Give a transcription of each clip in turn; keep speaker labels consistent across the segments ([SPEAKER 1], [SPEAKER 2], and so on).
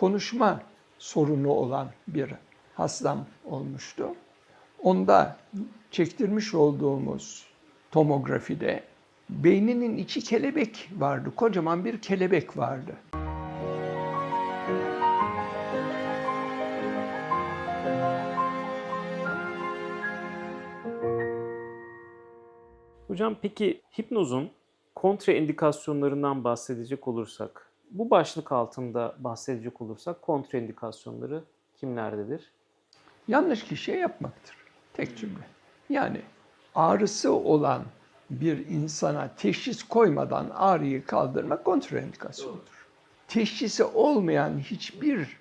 [SPEAKER 1] konuşma sorunu olan bir hastam olmuştu. Onda çektirmiş olduğumuz tomografide beyninin içi kelebek vardı. Kocaman bir kelebek vardı.
[SPEAKER 2] Hocam peki hipnozun kontraindikasyonlarından bahsedecek olursak, bu başlık altında bahsedecek olursak kontraindikasyonları kimlerdedir?
[SPEAKER 1] Yanlış kişiye yapmaktır. Tek cümle. Yani ağrısı olan bir insana teşhis koymadan ağrıyı kaldırmak kontraindikasyondur. Teşhisi olmayan hiçbir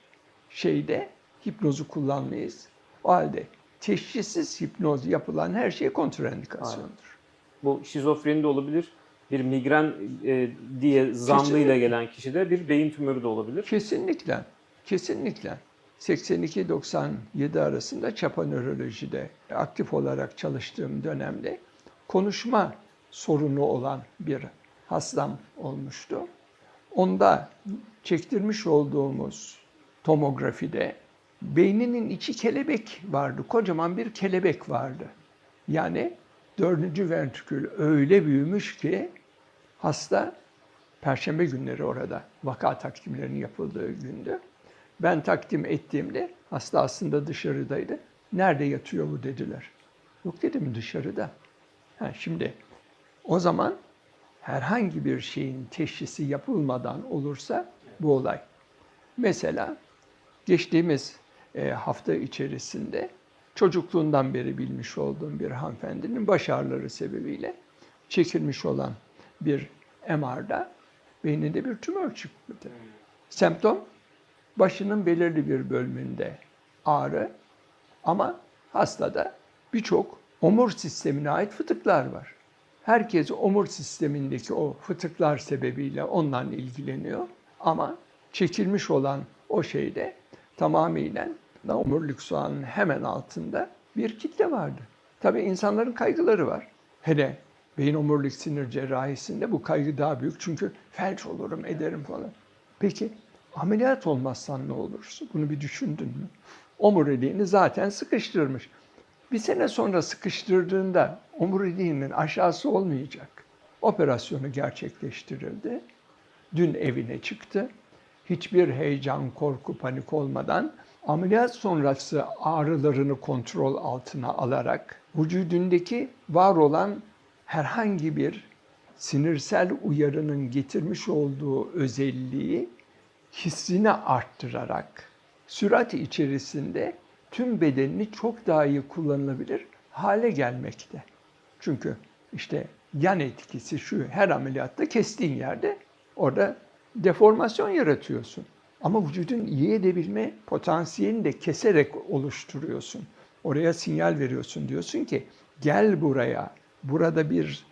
[SPEAKER 1] şeyde hipnozu kullanmayız. O halde teşhissiz hipnoz yapılan her şey kontraindikasyondur.
[SPEAKER 2] Bu şizofreni de olabilir. Bir migren e, diye zanlıyla gelen kişide bir beyin tümörü de olabilir.
[SPEAKER 1] Kesinlikle, kesinlikle. 82-97 arasında çapa nörolojide aktif olarak çalıştığım dönemde konuşma sorunu olan bir hastam olmuştu. Onda çektirmiş olduğumuz tomografide beyninin içi kelebek vardı. Kocaman bir kelebek vardı. Yani dördüncü ventrikül öyle büyümüş ki hasta Perşembe günleri orada vaka takdimlerinin yapıldığı gündü. Ben takdim ettiğimde hasta aslında dışarıdaydı. Nerede yatıyor bu dediler. Yok dedim dışarıda. Ha, şimdi o zaman herhangi bir şeyin teşhisi yapılmadan olursa bu olay. Mesela geçtiğimiz e, hafta içerisinde çocukluğundan beri bilmiş olduğum bir hanımefendinin baş ağrıları sebebiyle çekilmiş olan bir MR'da beyninde bir tümör çıktı. Semptom başının belirli bir bölümünde ağrı ama hastada birçok omur sistemine ait fıtıklar var. Herkes omur sistemindeki o fıtıklar sebebiyle ondan ilgileniyor ama çekilmiş olan o şeyde tamamıyla omurilik soğanın hemen altında bir kitle vardı. Tabii insanların kaygıları var. Hele beyin omurilik sinir cerrahisinde bu kaygı daha büyük çünkü felç olurum ederim falan. Peki ameliyat olmazsan ne olursun? Bunu bir düşündün mü? Omuriliğini zaten sıkıştırmış. Bir sene sonra sıkıştırdığında omuriliğinin aşağısı olmayacak. Operasyonu gerçekleştirildi. Dün evine çıktı. Hiçbir heyecan, korku, panik olmadan ameliyat sonrası ağrılarını kontrol altına alarak vücudundaki var olan herhangi bir sinirsel uyarının getirmiş olduğu özelliği hissini arttırarak sürat içerisinde tüm bedenini çok daha iyi kullanılabilir hale gelmekte. Çünkü işte yan etkisi şu her ameliyatta kestiğin yerde orada deformasyon yaratıyorsun. Ama vücudun iyi edebilme potansiyelini de keserek oluşturuyorsun. Oraya sinyal veriyorsun. Diyorsun ki gel buraya. Burada bir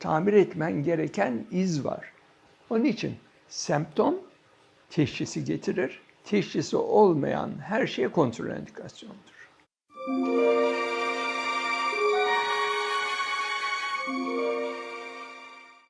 [SPEAKER 1] tamir etmen gereken iz var. Onun için semptom teşhisi getirir. Teşhisi olmayan her şey kontraindikasyondur.